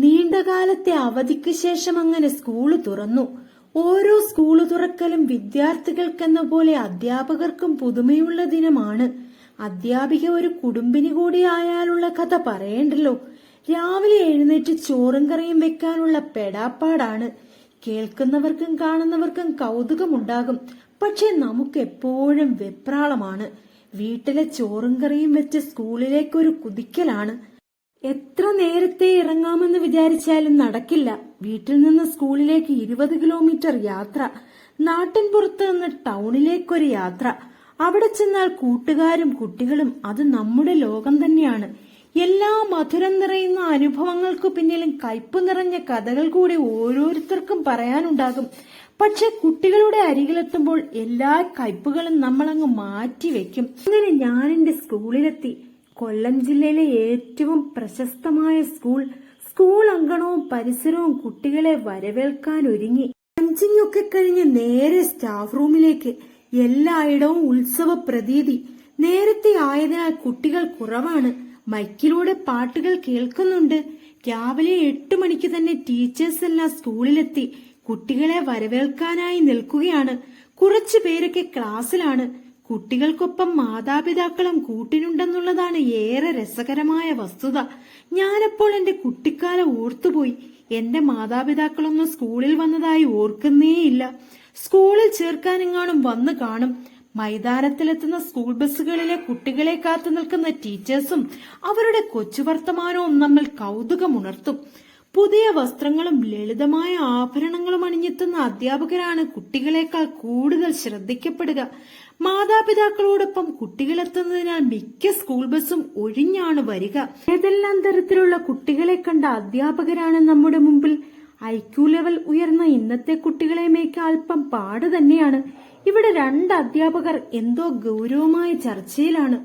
നീണ്ടകാലത്തെ അവധിക്ക് ശേഷം അങ്ങനെ സ്കൂൾ തുറന്നു. ഓരോ സ്കൂൾ തുറക്കലും വിദ്യാർത്ഥികൾക്കെന്ന പോലെ അധ്യാപകർക്കും പുതുമയുള്ള ദിനമാണ്. അധ്യാപിക ഒരു കുടുംബിനി കൂടി ആയാലുള്ള കഥ പറയണ്ടല്ലോ. രാവിലെ എഴുന്നേറ്റ് ചോറും കറിയും വെക്കാനുള്ള പെടാപ്പാടാണ്. കേൾക്കുന്നവർക്കും കാണുന്നവർക്കും കൗതുകമുണ്ടാകും. പക്ഷെ നമുക്ക് എപ്പോഴും വെപ്രാളമാണ്. വീട്ടിലെ ചോറും കറിയും വെച്ച് സ്കൂളിലേക്ക് ഒരു കുതിക്കലാണ്. എത്ര നേരത്തെ ഇറങ്ങാമെന്ന് വിചാരിച്ചാലും നടക്കില്ല. വീട്ടിൽ നിന്ന് സ്കൂളിലേക്ക് ഇരുപത് കിലോമീറ്റർ യാത്ര. നാട്ടിൻ പുറത്ത് നിന്ന് ടൗണിലേക്കൊരു യാത്ര. അവിടെ ചെന്നാൽ കൂട്ടുകാരും കുട്ടികളും അത് നമ്മുടെ ലോകം തന്നെയാണ്. എല്ലാ മധുരം നിറയുന്ന അനുഭവങ്ങൾക്കു പിന്നിലും കയ്പ് നിറഞ്ഞ കഥകൾ കൂടി ഓരോരുത്തർക്കും പറയാനുണ്ടാകും. പക്ഷെ കുട്ടികളുടെ അരികിലെത്തുമ്പോൾ എല്ലാ കയ്പുകളും നമ്മളങ്ങ് മാറ്റിവെക്കും അങ്ങനെ ഞാൻ എന്റെ സ്കൂളിലെത്തി. കൊല്ലം ജില്ലയിലെ ഏറ്റവും പ്രശസ്തമായ സ്കൂൾ അങ്കണവും പരിസരവും കുട്ടികളെ വരവേൽക്കാൻ ഒരുങ്ങി. ലഞ്ചിങ് ഒക്കെ കഴിഞ്ഞ് നേരെ സ്റ്റാഫ് റൂമിലേക്ക് എല്ലായിടവും ഉത്സവ പ്രതീതി. നേരത്തെ ആയതിനാൽ കുട്ടികൾ കുറവാണ്. മൈക്കിലൂടെ പാട്ടുകൾ കേൾക്കുന്നുണ്ട്. രാവിലെ എട്ട് മണിക്ക് തന്നെ ടീച്ചേഴ്സ് എല്ലാം സ്കൂളിലെത്തി. കുട്ടികളെ വരവേൽക്കാനായി നിൽക്കുകയാണ്. കുറച്ചു പേരൊക്കെ ക്ലാസ്സിലാണ് കുട്ടികൾക്കൊപ്പം മാതാപിതാക്കളും കൂട്ടിനുണ്ടെന്നുള്ളതാണ് ഏറെ രസകരമായ വസ്തുത. ഞാനപ്പോൾ എന്റെ കുട്ടിക്കാലം ഓർത്തുപോയി. എന്റെ മാതാപിതാക്കളൊന്നും സ്കൂളിൽ വന്നതായി ഓർക്കുന്നേയില്ല. സ്കൂളിൽ ചേർക്കാനെങ്ങാനും വന്നു കാണും. മൈതാനത്തിലെത്തുന്ന സ്കൂൾ ബസ്സുകളിലെ കുട്ടികളെ കാത്തു നിൽക്കുന്ന ടീച്ചേഴ്സും അവരുടെ കൊച്ചു വർത്തമാനവും നമ്മൾ കൗതുകമുണർത്തും. പുതിയ വസ്ത്രങ്ങളും ലളിതമായ ആഭരണങ്ങളും അണിഞ്ഞെത്തുന്ന അധ്യാപകരാണ് കുട്ടികളെക്കാൾ കൂടുതൽ ശ്രദ്ധിക്കപ്പെടുക. മാതാപിതാക്കളോടൊപ്പം കുട്ടികളെത്തുന്നതിനാൽ മിക്ക സ്കൂൾ ബസ്സും ഒഴിഞ്ഞാണ് വരിക. ഏതെല്ലാം തരത്തിലുള്ള കുട്ടികളെ കണ്ട അധ്യാപകരാണ് നമ്മുടെ മുമ്പിൽ? ഐക്യു ലെവൽ ഉയർന്ന ഇന്നത്തെ കുട്ടികളെ മേക്ക് അല്പം പാട് തന്നെയാണ്. ഇവിടെ രണ്ട് അധ്യാപകർ എന്തോ ഗൗരവമായ ചർച്ചയിലാണ്.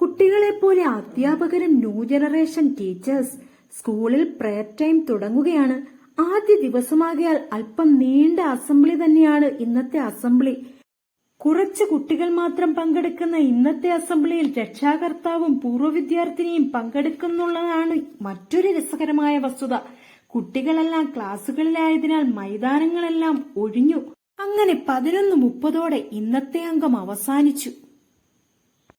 കുട്ടികളെ പോലെ അധ്യാപകരും ന്യൂ ജനറേഷൻ ടീച്ചേഴ്സ് സ്കൂളിൽ പ്രയർ ടൈം തുടങ്ങുകയാണ്. ആദ്യ ദിവസമാകിയാൽ അല്പം നീണ്ട അസംബ്ലി തന്നെയാണ് ഇന്നത്തെ അസംബ്ലി. കുറച്ച് കുട്ടികൾ മാത്രം പങ്കെടുക്കുന്ന ഇന്നത്തെ അസംബ്ലിയിൽ രക്ഷാകർത്താവും പൂർവ വിദ്യാർത്ഥിനിയും പങ്കെടുക്കുന്നുള്ളതാണ് മറ്റൊരു രസകരമായ വസ്തുത. കുട്ടികളെല്ലാം ക്ലാസ്സുകളിലായതിനാൽ മൈതാനങ്ങളെല്ലാം ഒഴിഞ്ഞു. അങ്ങനെ പതിനൊന്ന് മുപ്പതോടെ ഇന്നത്തെ അംഗം അവസാനിച്ചു.